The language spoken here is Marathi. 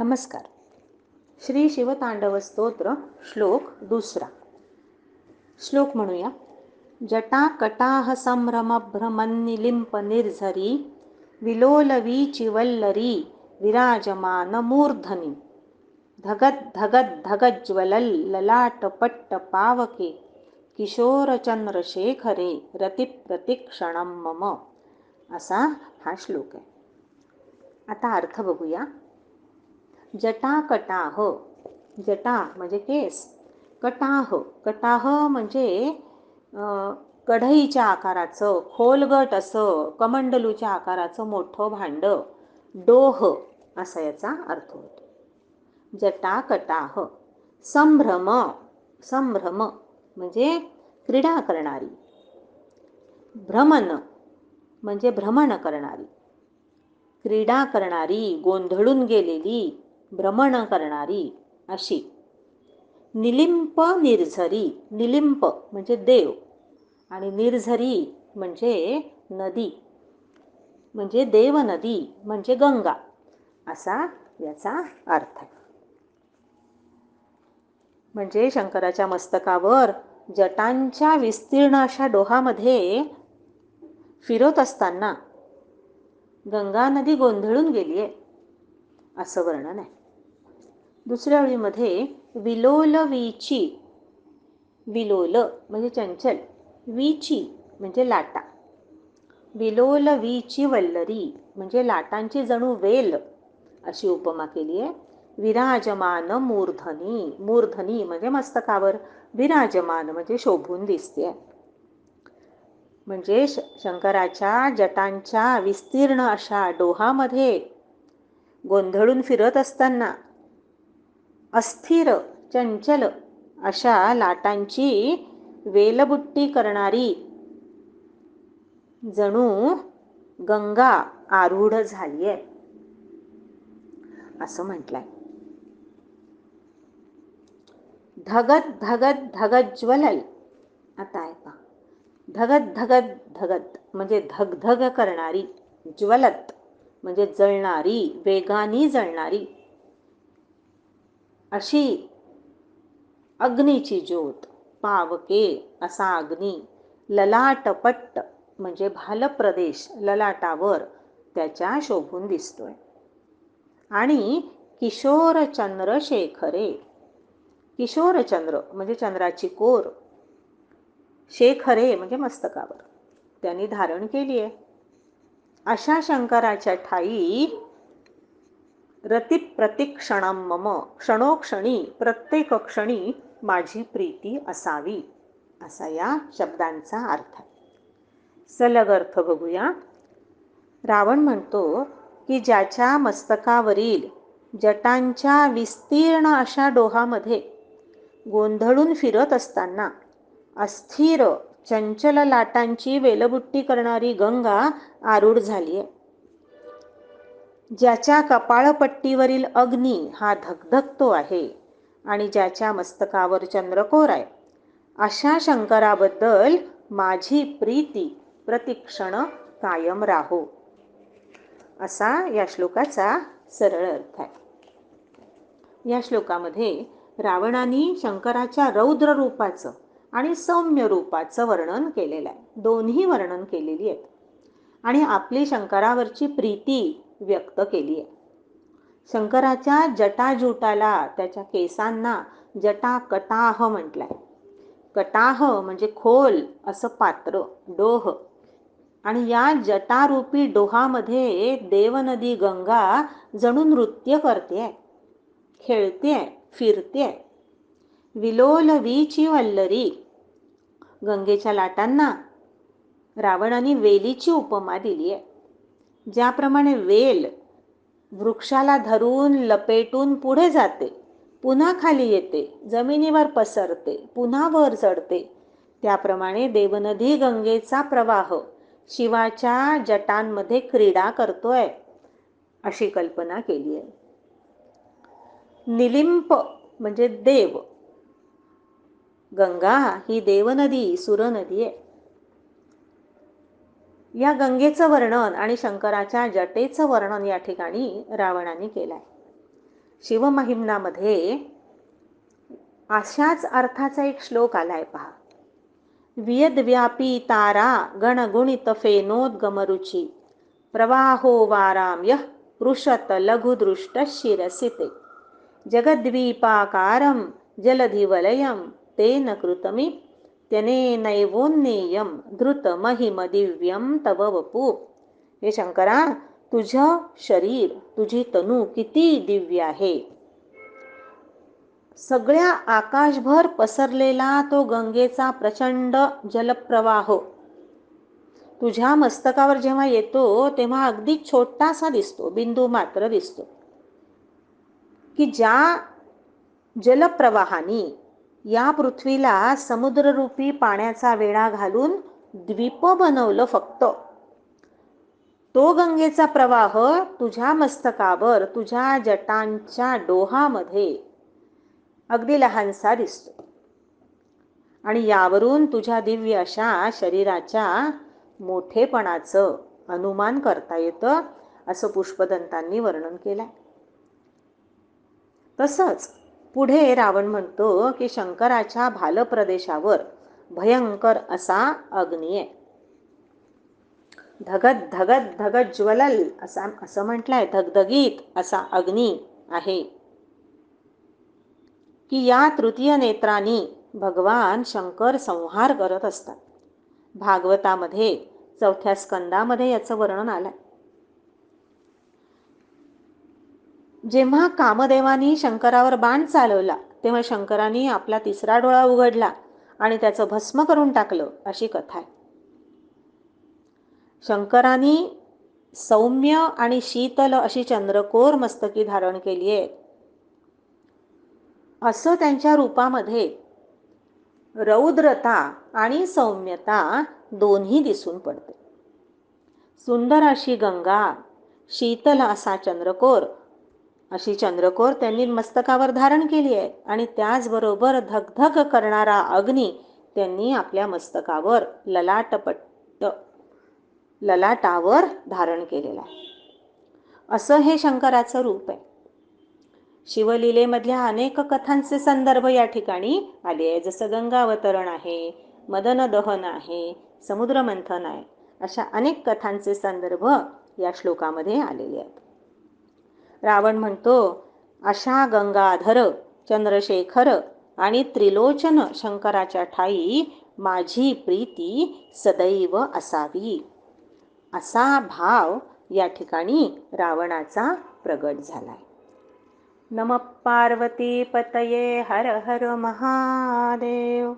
नमस्कार. श्री शिवतांडव स्तोत्र श्लोक दुसरा. श्लोक म्हणूया. जटा कटाह संभ्रम निर्झरी विलोलवी चिवल्लरी विराजमान मूर्धनी. धगत धगत धगज्वलल ललाटपट्ट पावके किशोरचंद्रशेखरे रतिप्रतिक्षणम मम. असा हा श्लोक आहे. आता अर्थ बघूया. जटा कटाह. जटा म्हणजे केस. कटाह. कटाह म्हणजे कढईच्या आकाराचं खोलगट असं कमंडलूच्या आकाराचं मोठं भांड. डोह असा याचा अर्थ होतो. जटा कटाह. संभ्रम. संभ्रम म्हणजे क्रीडा करणारी. भ्रमण म्हणजे भ्रमण करणारी. क्रीडा करणारी गोंधळून गेलेली भ्रमण करणारी अशी. निलिंप निर्झरी निलिंप म्हणजे देव आणि निर्झरी म्हणजे नदी म्हणजे देव नदी म्हणजे गंगा असा याचा अर्थ. म्हणजे शंकराच्या मस्तकावर जटांच्या विस्तीर्ण अशा डोहामध्ये फिरत असताना गंगा नदी गोंधळून गेली आहे असं वर्णन आहे. दुसऱ्या ओळीमध्ये विलोल विची विलोल म्हणजे चंचल. विची म्हणजे लाटा. विलोल विची वल्लरी म्हणजे लाटांची जणू वेल. अशी उपमा केली आहे. विराजमान मूर्धनी. मूर्धनी म्हणजे मस्तकावर. विराजमान म्हणजे शोभून दिसते. म्हणजे शंकराच्या जटांच्या विस्तीर्ण अशा डोहामध्ये गोंधळून फिरत असताना अस्थिर चंचल अशा लाटांची वेलबुट्टी करणारी. जणू गंगा आरूढ झाली आहे असं म्हटलंय. धगत धगत धगत ज्वलल. आता ऐका धगत धगत धगत म्हणजे धगधग करणारी ज्वलत म्हणजे जळणारी वेगाने जळणारी. अशी अग्नीची ज्योत पावके असा अग्नी ललाटपट्ट म्हणजे भालप्रदेश ललाटावर त्याच्या शोभून दिसतोय. आणि किशोरचंद्र शेखरे किशोरचंद्र म्हणजे चंद्राची कोर शेखरे म्हणजे मस्तकावर. त्यांनी धारण केली आहे अशा शंकराच्या ठाई रतिप्रतिक्षणं मम क्षणोक्षणी प्रत्येक क्षणी माझी प्रीती असावी असा या शब्दांचा अर्थ. सलग अर्थ बघूया. रावण म्हणतो की ज्याच्या मस्तकावरील जटांच्या विस्तीर्ण अशा डोहामध्ये गोंधळून फिरत असताना अस्थिर चंचल लाटांची वेलबुट्टी करणारी गंगा आरूढ झाली आहे ज्याच्या कपाळपट्टीवरील अग्नी हा धगधगतो आहे आणि ज्याच्या मस्तकावर चंद्रकोर आहे. अशा शंकराबद्दल माझी प्रीती प्रतिक्षण कायम राहो. असा या श्लोकाचा सरळ अर्थ आहे. या श्लोकामध्ये रावणाने शंकराच्या रौद्र रूपाचं आणि सौम्य रूपाचं वर्णन केलेलं आहे. दोन्ही वर्णन केलेली आहेत. आणि आपली शंकरावरची प्रीती व्यक्त केली आहे. शंकराच्या जटाजुटाला त्याच्या केसांना जटा कटाह म्हटलाय. कटाह म्हणजे खोल असं पात्र डोह. आणि या जटारूपी डोहामध्ये देवनदी गंगा जणू नृत्य करते खेळते फिरते विलोल वीची वल्लरी गंगेच्या लाटांना रावणाने वेलीची उपमा दिली आहे ज्याप्रमाणे वेल वृक्षाला धरून लपेटून पुढे जाते. पुन्हा खाली येते जमिनीवर पसरते पुन्हा वर चढते. त्याप्रमाणे देवनदी गंगेचा प्रवाह शिवाच्या जटांमध्ये क्रीडा करतोय अशी कल्पना केली आहे. निलिंप म्हणजे देव. गंगा ही देवनदी सुरनदी आहे. या गंगेचं वर्णन आणि शंकराच्या जटेचं वर्णन या ठिकाणी रावणाने केलं आहे शिवमहिम्नामध्ये अशाच अर्थाचा एक श्लोक आलाय पहा. वियद्व्यापी तारा गणगुणित फेनोद्गमरुची. प्रवाहो यः पृषत लघुदृष्ट शिरसिते. जगद्वीपाकारं जलधिवलयं तेन कृतमी नैवोन्नेयम धृत दिव्यम तव वपू। हे शंकरा तुझं शरीर तुझी तनू किती दिव्य आहे? सगळ्या आकाशभर पसरलेला तो गंगेचा प्रचंड जलप्रवाह. तुझ्या मस्तकावर जेव्हा येतो तेव्हा अगदी छोटासा दिसतो बिंदू मात्र दिसतो. की ज्या जलप्रवाहानी या पृथ्वीला समुद्ररूपी पाण्याचा वेढा घालून द्वीप बनवलं फक्त. तो गंगेचा प्रवाह तुझ्या मस्तकावर तुझ्या जटांच्या डोहामध्ये अगदी लहानसा दिसतो. आणि यावरून तुझ्या दिव्य अशा शरीराच्या मोठेपणाचं अनुमान करता येतं असं पुष्पदंतांनी वर्णन केलंय. तसंच पुढे रावण म्हणतो की शंकराच्या भालप्रदेशावर भयंकर असा अग्नी आहे. धगत धगत धगत ज्वलल असा असं म्हटलंय धगधगीत असा अग्नी आहे. की या तृतीय नेत्रांनी भगवान शंकर संहार करत असतात. भागवतामध्ये चौथ्या स्कंदामध्ये याचं वर्णन आलंय. जेव्हा कामदेवानी शंकरावर बाण चालवला तेव्हा शंकरांनी आपला तिसरा डोळा उघडला आणि त्याचं भस्म करून टाकलं अशी कथा आहे. शंकरांनी सौम्य आणि शीतल अशी चंद्रकोर मस्तकी धारण केली आहे. असं त्यांच्या रूपामध्ये रौद्रता आणि सौम्यता दोन्ही दिसून पडते. सुंदर अशी गंगा शीतल असा चंद्रकोर अशी चंद्रकोर त्यांनी मस्तकावर धारण केली आहे आणि त्याचबरोबर धगधग करणारा अग्नी त्यांनी आपल्या मस्तकावर ललाटपट्ट ललाटावर धारण केलेला आहे. असं हे शंकराचं रूप आहे. शिवलीलेमधल्या अनेक कथांचे संदर्भ या ठिकाणी आले आहे. जसं गंगावतरण आहे मदन दहन आहे समुद्रमंथन आहे अशा अनेक कथांचे संदर्भ या श्लोकामध्ये आलेले आहेत. रावण म्हणतो अशा गंगाधर चंद्रशेखर आणि त्रिलोचन शंकराच्या ठाई माझी प्रीती सदैव असावी. असा भाव या ठिकाणी रावणाचा प्रगट झालाय. नम पार्वती पतये हर हर महादेव.